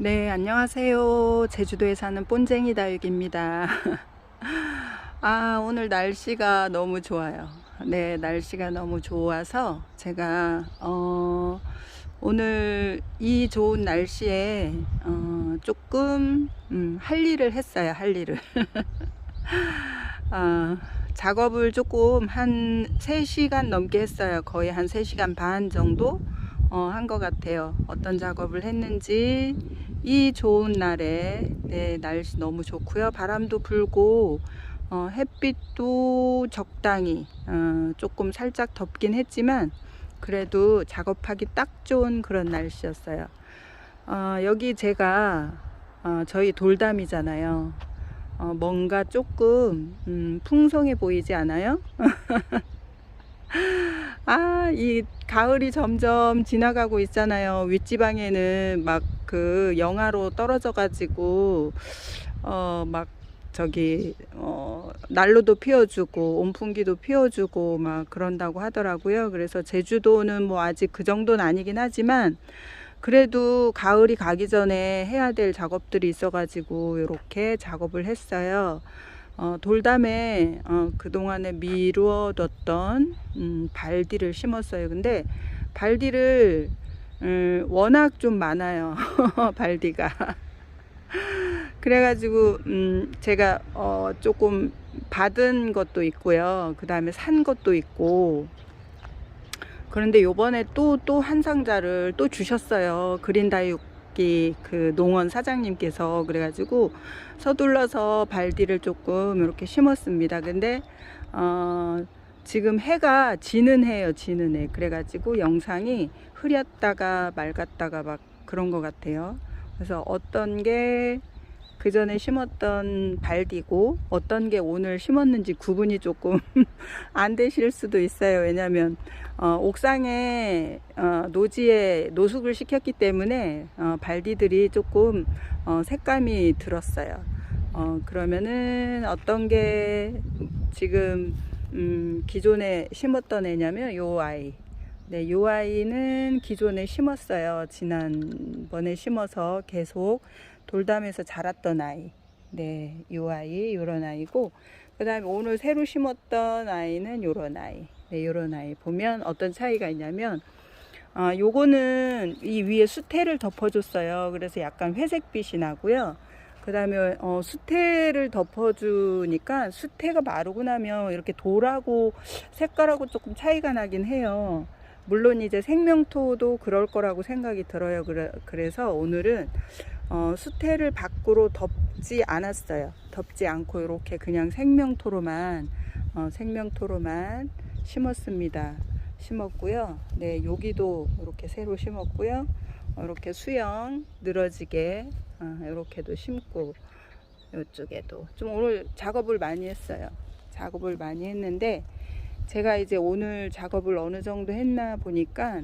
네, 안녕하세요. 제주도에 사는 본쟁이 다육입니다. 아, 오늘 날씨가 너무 좋아요. 네, 날씨가 너무 좋아서 제가, 어, 오늘 이 좋은 날씨에, 어, 조금, 음, 할 일을 했어요, 할 일을. 아, 작업을 조금 한 3시간 넘게 했어요. 거의 한 3시간 반 정도 어, 한 것 같아요. 어떤 작업을 했는지 이 좋은 날에 네, 날씨 너무 좋고요. 바람도 불고 어, 햇빛도 적당히 어, 조금 살짝 덥긴 했지만 그래도 작업하기 딱 좋은 그런 날씨였어요. 어, 여기 제가 어, 저희 돌담이잖아요. 어, 뭔가 조금 음, 풍성해 보이지 않아요? 아, 이 가을이 점점 지나가고 있잖아요. 윗지방에는 막 그 영하로 떨어져 가지고 어, 막 저기 어, 난로도 피워주고 온풍기도 피워주고 막 그런다고 하더라고요. 그래서 제주도는 뭐 아직 그 정도는 아니긴 하지만 그래도 가을이 가기 전에 해야 될 작업들이 있어가지고 이렇게 작업을 했어요. 어, 돌담에 어, 그동안에 미루어뒀던 음, 발디를 심었어요. 근데 발디를 음, 워낙 좀 많아요. 발디가. 그래가지고 음, 제가 어, 조금 받은 것도 있고요. 그 다음에 산 것도 있고 그런데 요번에 또 또 한 상자를 또 주셨어요. 그린다육 기 그 농원 사장님께서 그래가지고 서둘러서 발디를 조금 이렇게 심었습니다. 근데 어 지금 해가 지는 해요, 지는 해. 그래가지고 영상이 흐렸다가 맑았다가 막 그런 것 같아요. 그래서 어떤 게 그 전에 심었던 발디고 어떤 게 오늘 심었는지 구분이 조금 안 되실 수도 있어요. 왜냐하면 어, 옥상에 어, 노지에 노숙을 시켰기 때문에 어, 발디들이 조금 어, 색감이 들었어요. 어, 그러면은 어떤 게 지금 음, 기존에 심었던 애냐면 요 아이. 네, 요 아이는 기존에 심었어요. 지난번에 심어서 계속 돌담에서 자랐던 아이. 네, 요 아이, 요런 아이고, 그 다음에 오늘 새로 심었던 아이는 요런 아이. 네, 요런 아이. 보면 어떤 차이가 있냐면, 아, 요거는 이 위에 수태를 덮어줬어요. 그래서 약간 회색빛이 나고요. 그 다음에 어, 수태를 덮어주니까 수태가 마르고 나면 이렇게 돌하고 색깔하고 조금 차이가 나긴 해요. 물론 이제 생명토도 그럴 거라고 생각이 들어요. 그래, 그래 서 오늘은 어, 수태를 밖으로 덮지 않았어요. 덮지 않고 이렇게 그냥 생명토로만 어, 생명토로만 심었습니다. 심었고요. 네, 여기도 이렇게 새로 심었고요. 어, 이렇게 수영 늘어지게 어, 이렇게도 심고 이쪽에도 좀 오늘 작업을 많이 했어요. 작업을 많이 했는데 제가 이제 오늘 작업을 어느 정도 했나 보니까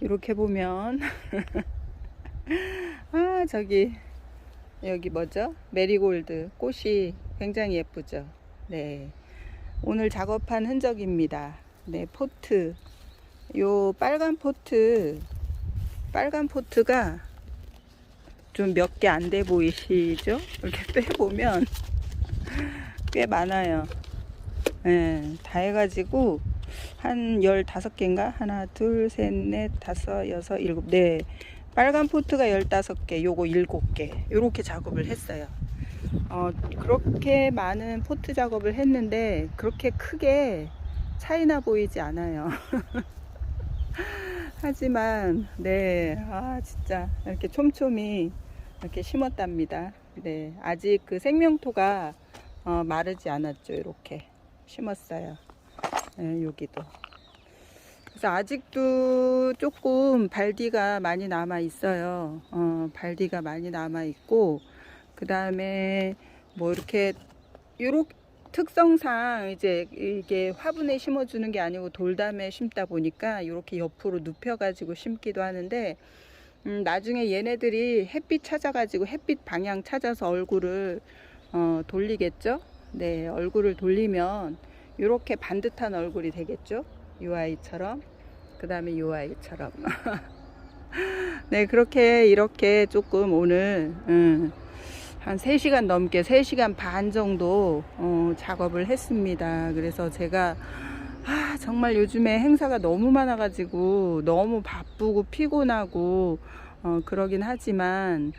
이렇게 보면 아 저기 여기 뭐죠? 메리골드 꽃이 굉장히 예쁘죠? 네. 오늘 작업한 흔적입니다. 네 포트. 요 빨간 포트 빨간 포트가 좀 몇 개 안 돼 보이시죠? 이렇게 빼보면 꽤 많아요 예, 다 해가지고 한 15개인가? 하나, 둘, 셋, 넷, 다섯, 여섯, 일곱, 네. 빨간 포트가 15개, 요거 7개. 요렇게 작업을 했어요. 어, 그렇게 많은 포트 작업을 했는데, 그렇게 크게 차이나 보이지 않아요. 하지만, 네. 아, 진짜. 이렇게 촘촘히 이렇게 심었답니다. 네. 아직 그 생명토가 어, 마르지 않았죠. 이렇게. 심었어요. 네, 여기도. 그래서 아직도 조금 발디가 많이 남아 있어요. 어, 발디가 많이 남아 있고, 그 다음에 뭐 이렇게, 요렇게 특성상 이제 이게 화분에 심어주는 게 아니고 돌담에 심다 보니까 이렇게 옆으로 눕혀가지고 심기도 하는데, 음, 나중에 얘네들이 햇빛 찾아가지고 햇빛 방향 찾아서 얼굴을 어, 돌리겠죠? 네, 얼굴을 돌리면 이렇게 반듯한 얼굴이 되겠죠? 이 아이처럼. 그 다음에 이 아이처럼. 네, 그렇게 이렇게 조금 오늘 음, 한 3시간 넘게 3시간 반 정도 어, 작업을 했습니다. 그래서 제가 아, 정말 요즘에 행사가 너무 많아가지고 너무 바쁘고 피곤하고 어, 그러긴 하지만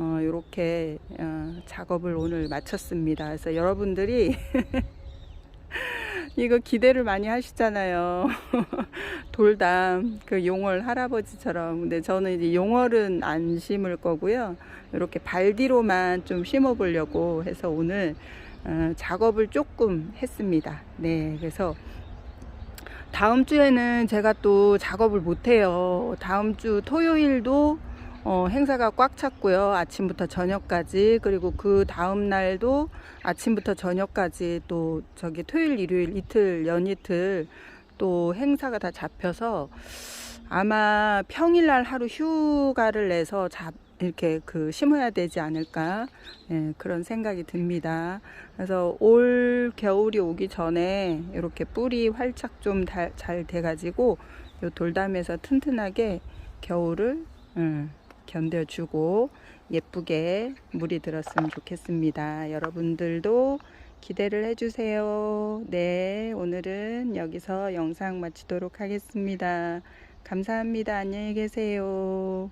어, 이렇게 어, 작업을 오늘 마쳤습니다. 그래서 여러분들이 이거 기대를 많이 하시잖아요. 돌담 그 용월 할아버지처럼. 근데 저는 이제 용월은 안 심을 거고요. 이렇게 발디로만 좀 심어 보려고 해서 오늘 어, 작업을 조금 했습니다. 네, 그래서 다음 주에는 제가 또 작업을 못 해요. 다음 주 토요일도 어, 행사가 꽉 찼고요. 아침부터 저녁까지. 그리고 그 다음 날도 아침부터 저녁까지 또 저기 토요일, 일요일 이틀, 연이틀 또 행사가 다 잡혀서 아마 평일날 하루 휴가를 내서 잡, 이렇게 그 심어야 되지 않을까 예, 그런 생각이 듭니다. 그래서 올 겨울이 오기 전에 이렇게 뿌리 활착 좀잘 돼가지고 요 돌담에서 튼튼하게 겨울을 음, 견뎌주고 예쁘게 물이 들었으면 좋겠습니다. 여러분들도 기대를 해주세요. 네, 오늘은 여기서 영상 마치도록 하겠습니다. 감사합니다. 안녕히 계세요.